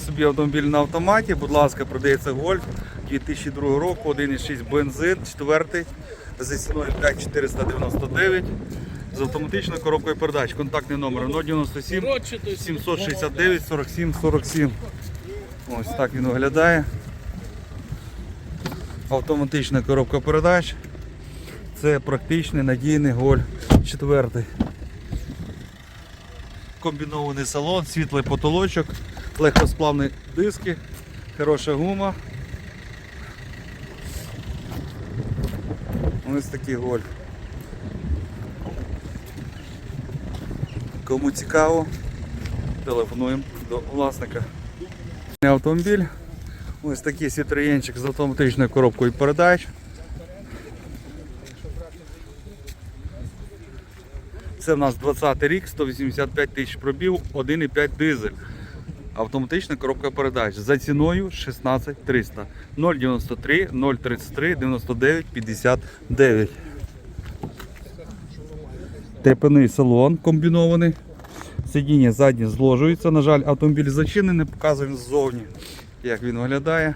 Собі автомобіль на автоматі, будь ласка, продається Гольф 2002 року, 1,6 бензин, 4 за ціною 5499 з автоматичною коробкою передач. Контактний номер 097 769 47 47. Ось так він виглядає. Автоматична коробка передач. Це практичний надійний голь 4. Комбінований салон, світлий потолочок, легкосплавні диски, хороша гума. Ось такий голь. Кому цікаво, телефонуємо до власника. Автомобіль. Ось такий Citroenчик з автоматичною коробкою передач. Це в нас 20 рік, 185 тисяч пробіг, 1,5 дизель. Автоматична коробка передач за ціною 16 300 093 033 99 59. Трепаний салон комбінований. Сидіння заднє зложується. На жаль, автомобіль зачинений, показуємо ззовні, як він виглядає.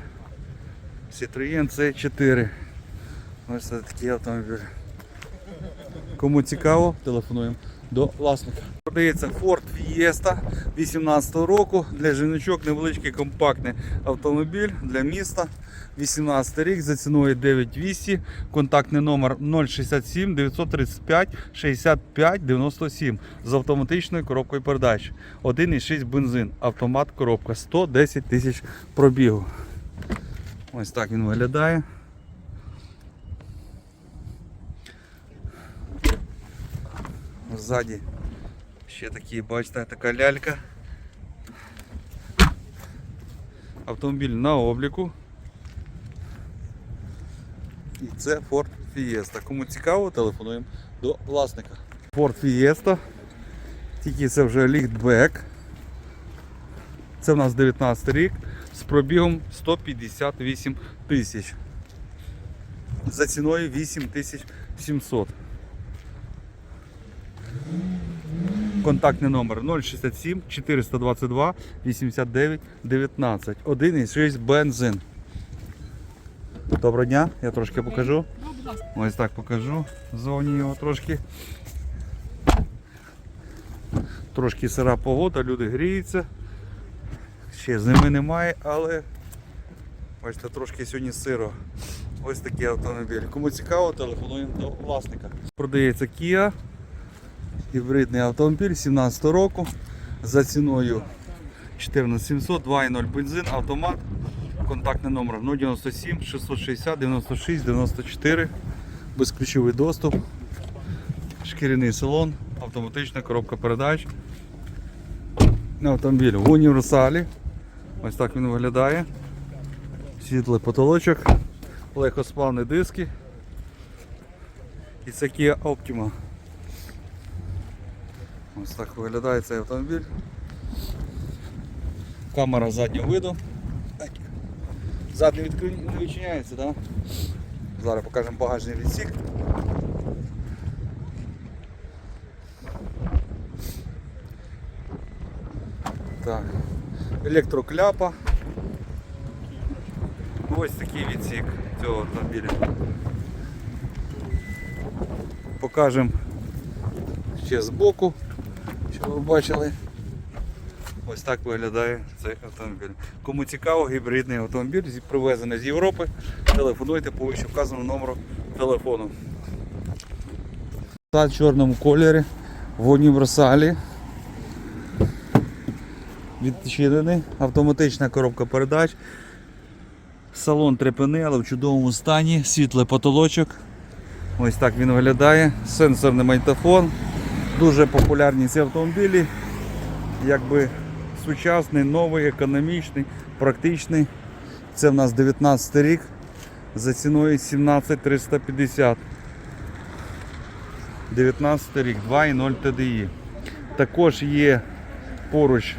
Citroen C4. Ось це такий автомобіль. Кому цікаво, телефонуємо до власника. Продається Ford Fiesta 18 року. Для жіночок невеличкий компактний автомобіль для міста. 18 рік за ціною 9200. Контактний номер 067 935 65 97 з автоматичною коробкою передач. 1,6 бензин. Автомат коробка 110 тисяч пробігу. Ось так він виглядає. Ззаді ще такі, бачите, така лялька. Автомобіль на обліку. І це Ford Fiesta. Кому цікаво, телефонуємо до власника. Ford Fiesta. Тільки це вже ліфтбек. Це в нас 19 рік з пробігом 158 тисяч. За ціною 8700. Контактний номер 067 422 89 19. 1,6 бензин. Доброго дня, я трошки покажу. Ось так покажу. Зовні його трошки. Трошки сира погода, люди гріються. Ще зими немає, але бачите, трошки сьогодні сиро. Ось такий автомобіль. Кому цікаво, телефонуємо до власника. Продається Kia. Гібридний автомобіль 17 року за ціною 14700, 2.0 бензин, автомат. Контактний номер 097 660 96 94. Безключовий доступ. Шкіряний салон, автоматична коробка передач. Автомобіль в універсалі. Ось так він виглядає. Світлий потолочок, легкосплавні диски. І це Kia Optima. Ось так виглядає цей автомобіль. Камера заднього виду. Так. Задній відкрив... не відчиняється, так? Зараз покажемо багажний відсік. Так. Електрокляпа. Ось такий відсік цього автомобіля. Покажемо ще збоку, щоб ви бачили. Ось так виглядає цей автомобіль. Кому цікаво, гібридний автомобіль привезений з Європи, телефонуйте по вказаному номеру телефону. В чорному кольорі в універсалі. Відчинений, автоматична коробка передач. Салон трепений, але в чудовому стані, світлий потолочок. Ось так він виглядає. Сенсорний магнітофон. Дуже популярні ці автомобілі. Якби сучасний, новий, економічний, практичний. Це в нас 19 рік за ціною 17350. 19 рік, 2.0 TDI. Також є поруч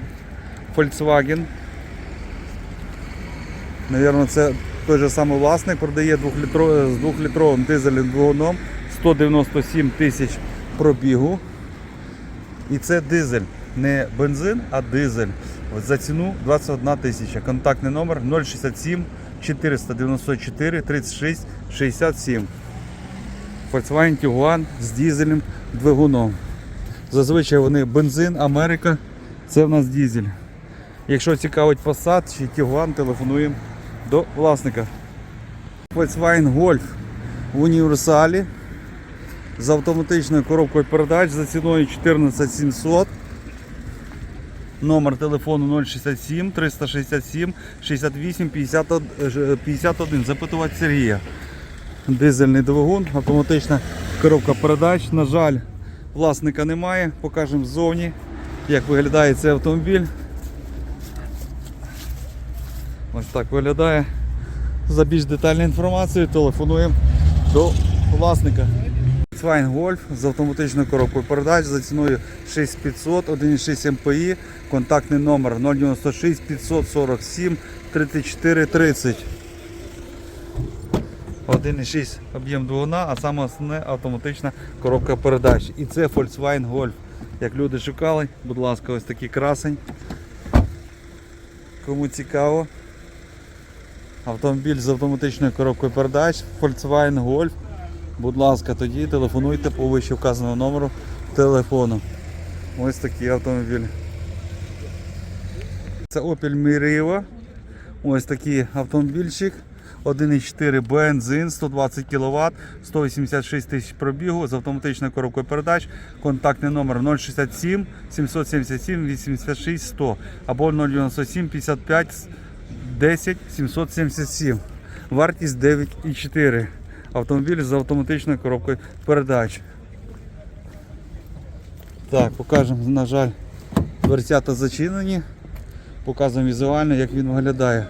Volkswagen. Навірно, це той же самий власник продає 2-літро- з 2-літровим дизельним двигуном 197 тисяч пробігу. І це дизель. Не бензин, а дизель. За ціну 21 тисяча. Контактний номер 067 494 36 67. Volkswagen Tiguan з дізелем двигуном. Зазвичай вони бензин, Америка. Це в нас дізель. Якщо цікавить Passat чи Tiguan, телефонуємо до власника. Volkswagen Golf в універсалі з автоматичною коробкою передач за ціною 14700. Номер телефону 067 367 68 51. Запитувати Сергія. Дизельний двигун, автоматична коробка передач. На жаль, власника немає. Покажемо ззовні, як виглядає цей автомобіль. Ось так виглядає. За більш детальною інформацією телефонуємо до власника. Volkswagen Golf з автоматичною коробкою передач за ціною 6500, 1,6 МПІ, контактний номер 096 547 34 30. 1,6 об'єм двигуна, а саме основне автоматична коробка передач. І це Volkswagen Golf. Як люди шукали, будь ласка, ось такий красень. Кому цікаво. Автомобіль з автоматичною коробкою передач Volkswagen Golf. Будь ласка, тоді телефонуйте по вище вказаного номеру телефону. Ось такий автомобіль. Це Opel Meriva. Ось такий автомобільчик. 1,4 бензин, 120 кВт, 186 тисяч пробігу з автоматичною коробкою передач. Контактний номер 067 777 86 100 або 097 55 10 777. Вартість 9,4. Автомобіль з автоматичною коробкою передач. Так, покажемо, на жаль, дверцята зачинені. Показуємо візуально, як він виглядає.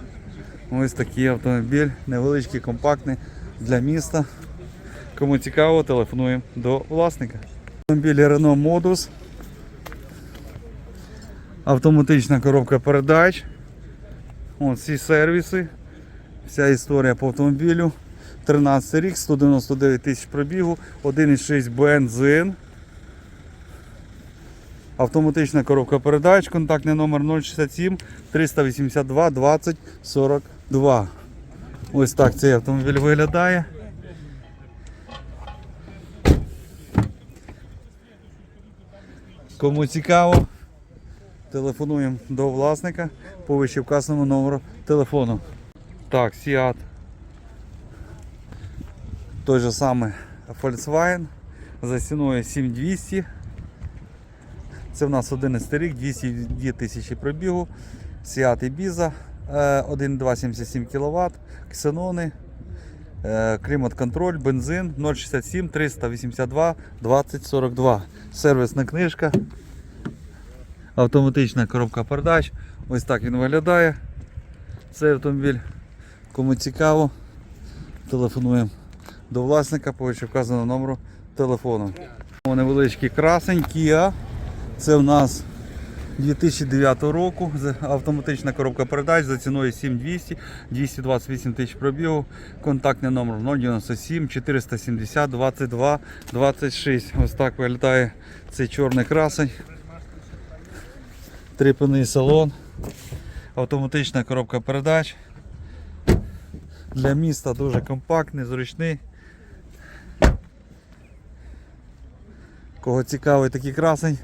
Ось такий автомобіль, невеличкий, компактний для міста. Кому цікаво, телефонуємо до власника. Автомобіль Renault Modus. Автоматична коробка передач. Ось всі сервіси. Вся історія по автомобілю. 13 рік, 199 тисяч пробігу, 1,6 бензин. Автоматична коробка передач, контактний номер 067 382 20 42. Ось так цей автомобіль виглядає. Кому цікаво, телефонуємо до власника по вище вказаному номеру телефону. Так, Seat. Той же самий Volkswagen за ціною 7200. Це в нас 11 рік, 202 тисячі пробігу, Seat Ibiza, е, 1,277 кВт, ксенони, е, клімат-контроль, бензин 067 382 20 42. Сервісна книжка, автоматична коробка передач. Ось так він виглядає. Цей автомобіль. Кому цікаво, телефонуємо до власника по вище вказаному номеру телефону. Невеличкий красень Kia. Це в нас 2009 року. Автоматична коробка передач за ціною 7200, 228 тисяч пробігу. Контактний номер 097 470 22 26. Ось так виглядає цей чорний красень. Трипаний салон. Автоматична коробка передач. Для міста дуже компактний, зручний. Кого цікавий такий красень,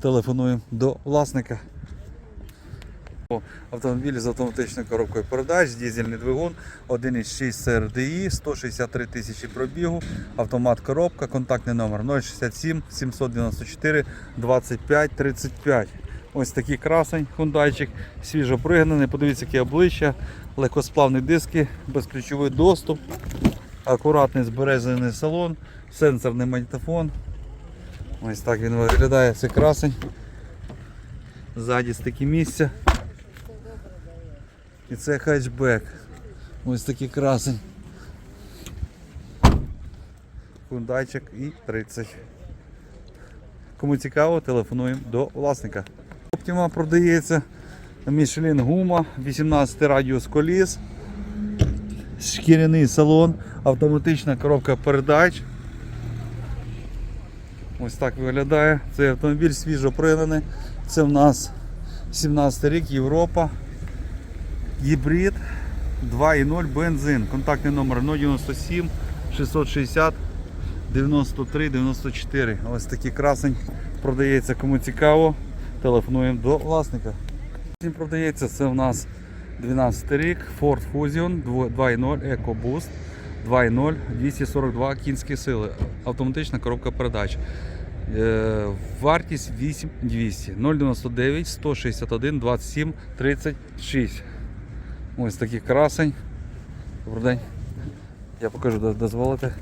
телефонуємо до власника. Автомобіль з автоматичною коробкою передач, дізельний двигун, 1,6 CRDI, 163 тисячі пробігу, автомат коробка, контактний номер 067 794 25 35. Ось такий красень, хундайчик, свіжо пригнаний, подивіться, яке обличчя, легкосплавні диски, безключовий доступ, акуратний збережений салон, сенсорний магнітофон. Ось так він виглядає, це красень. Ззаді стільки місця. І це хетчбек. Ось такий красень. Хундайчик і 30. Кому цікаво, телефонуємо до власника. Optima продається. Michelin гума, 18 радіус коліс, шкіряний салон, автоматична коробка передач. Ось так виглядає. Цей автомобіль свіжо пригнаний. Це в нас 17 рік, Європа. Гібрид 2.0 бензин. Контактний номер 097 660 93 94. Ось такий красень продається. Кому цікаво, телефонуємо до власника. Продається. Це у нас 12 рік, Ford Fusion 2.0 EcoBoost 2.0 242 кінські сили. Автоматична коробка передач. Е, Вартість 8200 099 161 27 36. Ось такий красень. Добрий день. Я покажу, доз- дозволите.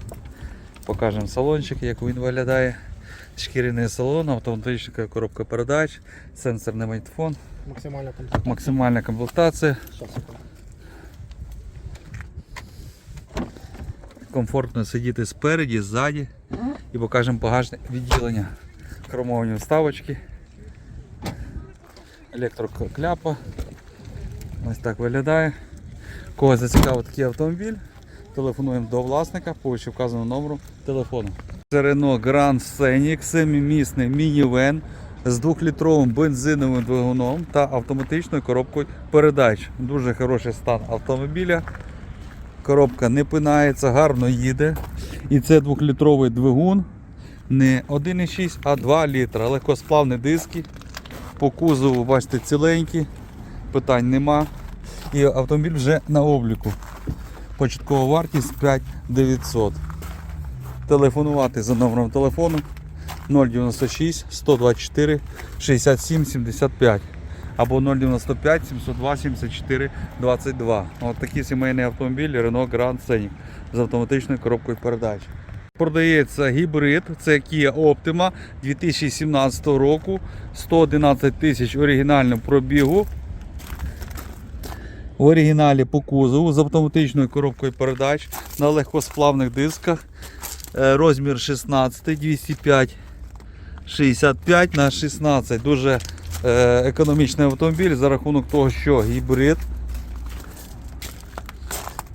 Покажемо салончик, як він виглядає. Шкіряний салон, автоматична коробка передач, сенсорний майтфон, Максимальна комплектація. максимальна комплектація, комфортно сидіти спереді, ззаді і покажемо багажне відділення. Хромовані вставочки, електрокляпа. Ось так виглядає. Кого зацікавив такий автомобіль, телефонуємо до власника по вказаному номеру телефону. Це Renault Grand Scenic, семимісний мінівен з 2-літровим бензиновим двигуном та автоматичною коробкою передач. Дуже хороший стан автомобіля. Коробка не пинається, гарно їде. І це 2-літровий двигун. Не 1,6, а 2 літра. Легкосплавні диски. По кузову, бачите, ціленькі, питань нема. І автомобіль вже на обліку. Початкова вартість 5900. Телефонувати за номером телефону 096 124 67 75 або 095 702 74 22. От такі сімейні автомобілі Renault Grand Scenic з автоматичною коробкою передач. Продається гібрид, це Kia Optima 2017 року, 111 тисяч оригінального пробігу. В оригіналі по кузову з автоматичною коробкою передач на легкосплавних дисках. Е, Розмір 16, 205, 65 на 16. Дуже економічний автомобіль за рахунок того, що гібрид.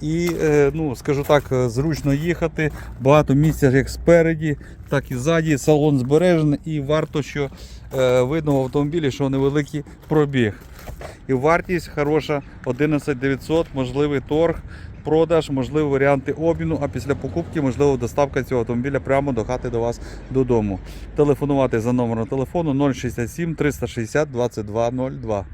І, е, ну, скажу так, е, зручно їхати. Багато місця як спереді, так і ззаді. Салон збережений і варто, що е, видно в автомобілі, що невеликий пробіг. І вартість хороша 11 900, можливий торг, продаж, можливі варіанти обміну, а після покупки можливо доставка цього автомобіля прямо до хати до вас додому. Телефонувати за номером телефону 067 360 2202.